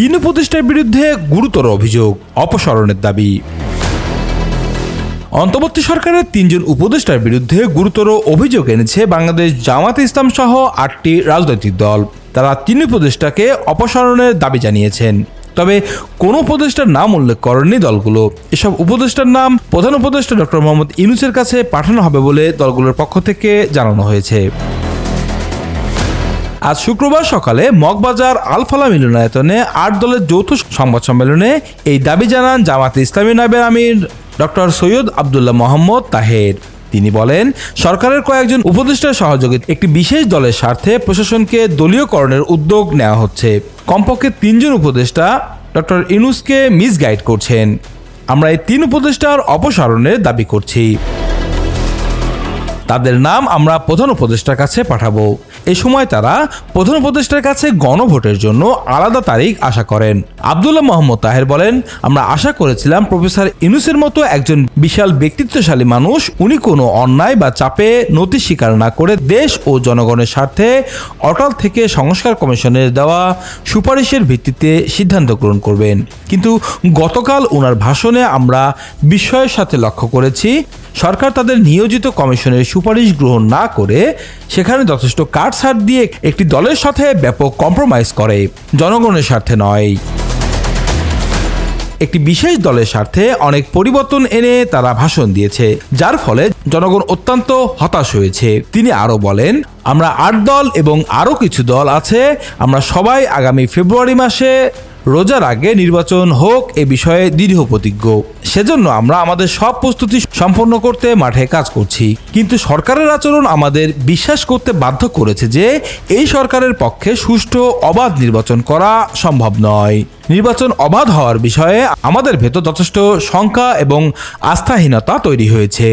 তিন উপদেষ্টার বিরুদ্ধে গুরুতর অভিযোগ, অপসারণের দাবি। অন্তর্বর্তী সরকারের তিনজন উপদেষ্টার বিরুদ্ধে গুরুতর অভিযোগ এনেছে বাংলাদেশ জামাতে ইসলাম সহ আটটি রাজনৈতিক দল। তারা তিন উপদেষ্টাকে অপসারণের দাবি জানিয়েছেন। তবে কোন উপদেষ্টার নাম উল্লেখ করেননি দলগুলো। এসব উপদেষ্টার নাম প্রধান উপদেষ্টা ডক্টর মোহাম্মদ ইউনুসের কাছে পাঠানো হবে বলে দলগুলোর পক্ষ থেকে জানানো হয়েছে। আজ শুক্রবার সকালে মগবাজার আলফালা মিলনায়তনে আট দলের যৌথ সংবাদ সম্মেলনে এই দাবি জানান জামাতে ইসলামী নাবের আমির ডক্টর সৈয়দ আবদুল্লাহ মোহাম্মদ তাহের। তিনি বলেন, সরকারের কয়েকজন উপদেষ্টার সহযোগিতা একটি বিশেষ দলের স্বার্থে প্রশাসনকে দলীয়করণের উদ্যোগ নেওয়া হচ্ছে। কমপক্ষে তিনজন উপদেষ্টা ডক্টর ইনুসকে মিসগাইড করছেন। আমরা এই তিন উপদেষ্টার অপসারণের দাবি করছি। তাদের নাম আমরা প্রধান উপদেষ্টার কাছে পাঠাবো। এ সময় তারা প্রধান উপদেষ্টার কাছে গণভোটের জন্য আলাদা তারিখ আশা করেন। আবদুল্লাহ মোহাম্মদ তাহের বলেন, আমরা আশা করেছিলাম প্রফেসর ইনুসের মতো একজন বিশাল ব্যক্তিত্বশালী মানুষ, উনি কোনো অন্যায় বা চাপে নতি স্বীকার না করে দেশ ও জনগণের স্বার্থে অটল থেকে সংস্কার কমিশনের দেওয়া সুপারিশের ভিত্তিতে সিদ্ধান্ত গ্রহণ করবেন। কিন্তু গতকাল ওনার ভাষণে আমরা বিস্ময়ের সাথে লক্ষ্য করেছি সরকার তাদের নিয়োজিত কমিশনের সুপারিশ গ্রহণ না করে সেখানে যথেষ্ট কাটছাট দিয়ে একটি দলের সাথে ব্যাপক কম্প্রোমাইজ করে। জনগণের স্বার্থে নয়। একটি বিশেষ দলের স্বার্থে অনেক পরিবর্তন এনে তারা ভাষণ দিয়েছে, যার ফলে জনগণ অত্যন্ত হতাশ হয়েছে। তিনি আরও বলেন, আমরা আট দল এবং আরও কিছু দল আছে, আমরা সবাই আগামী ফেব্রুয়ারি মাসে রোজার আগে নির্বাচন হোক এ বিষয়ে দৃঢ় প্রতিজ্ঞ। সেজন্য আমরা আমাদের সব প্রস্তুতি সম্পন্ন করতে মাঠে কাজ করছি। কিন্তু সরকারের আচরণ আমাদের বিশ্বাস করতে বাধ্য করেছে যে এই সরকারের পক্ষে সুষ্ঠু অবাধ নির্বাচন করা সম্ভব নয়। নির্বাচন অবাধ হওয়ার বিষয়ে আমাদের ভেতর যথেষ্ট শঙ্কা এবং আস্থাহীনতা তৈরি হয়েছে।